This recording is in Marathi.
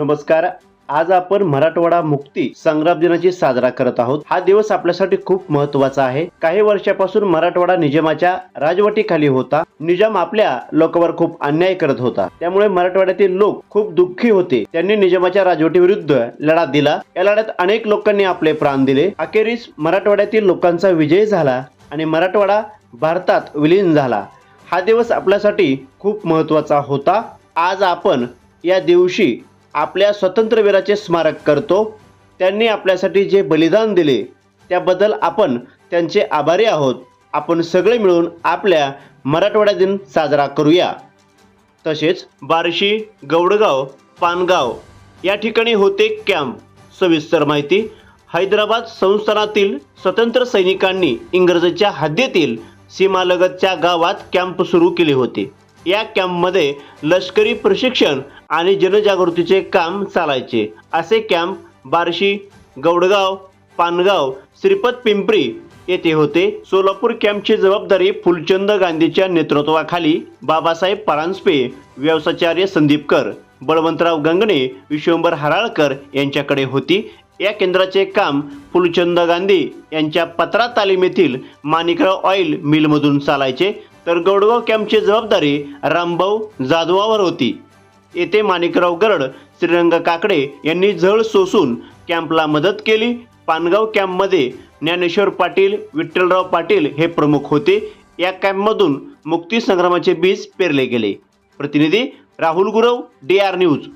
नमस्कार आज आपण मराठवाडा मुक्ती संग्राम दिनाची साजरा करत आहोत. हा दिवस आपल्यासाठी खूप महत्त्वाचा आहे. काही वर्षापासून मराठवाडा निजामाच्या राजवटीखाली होता. निजाम आपल्या लोकांवर खूप अन्याय करत होता. त्यामुळे मराठवाड्यातील लोक खूप दुःखी होते. त्यांनी निजामाच्या राजवटीविरुद्ध लढा दिला. या लढ्यात अनेक लोकांनी आपले प्राण दिले. अखेरीस मराठवाड्यातील लोकांचा विजय झाला आणि मराठवाडा भारतात विलीन झाला. हा दिवस आपल्यासाठी खूप महत्त्वाचा होता. आज आपण या दिवशी आपल्या स्वातंत्र्यवीराचे स्मारक करतो. त्यांनी आपल्यासाठी जे बलिदान दिले त्याबद्दल आपण त्यांचे आभारी आहोत. आपण सगळे मिळून आपल्या मराठवाडा दिन साजरा करूया. तसेच बार्शी गौडगाव पानगाव या ठिकाणी होते कॅम्प. सविस्तर माहिती हैदराबाद संस्थानातील स्वतंत्र सैनिकांनी इंग्रजांच्या हद्दीतील सीमालगतच्या गावात कॅम्प सुरू केले होते. या कॅम्पमध्ये लष्करी प्रशिक्षण आणि जनजागृतीचे काम चालायचे. असे कॅम्प बार्शी गौडगाव पानगाव श्रीपत पिंपरी येथे होते. सोलापूर कॅम्पची जबाबदारी फुलचंद गांधीच्या नेतृत्वाखाली बाबासाहेब परांजपे व्यवसाचार्य संदीपकर बळवंतराव गंगणे विश्वंभर हराळकर यांच्याकडे होती. या केंद्राचे काम फुलचंद गांधी यांच्या पत्रा तालिमेतील माणिकराव ऑइल मिलमधून चालायचे. तर गौडगाव कॅम्पची जबाबदारी रामभाऊ जाधवावर होती. येथे माणिकराव गरड श्रीरंग काकडे यांनी झळ सोसून कॅम्पला मदत केली. पानगाव कॅम्पमध्ये ज्ञानेश्वर पाटील विठ्ठलराव पाटील हे प्रमुख होते. या कॅम्पमधून मुक्ती संग्रामाचे बीज पेरले गेले. प्रतिनिधी Rahul Gurav D R news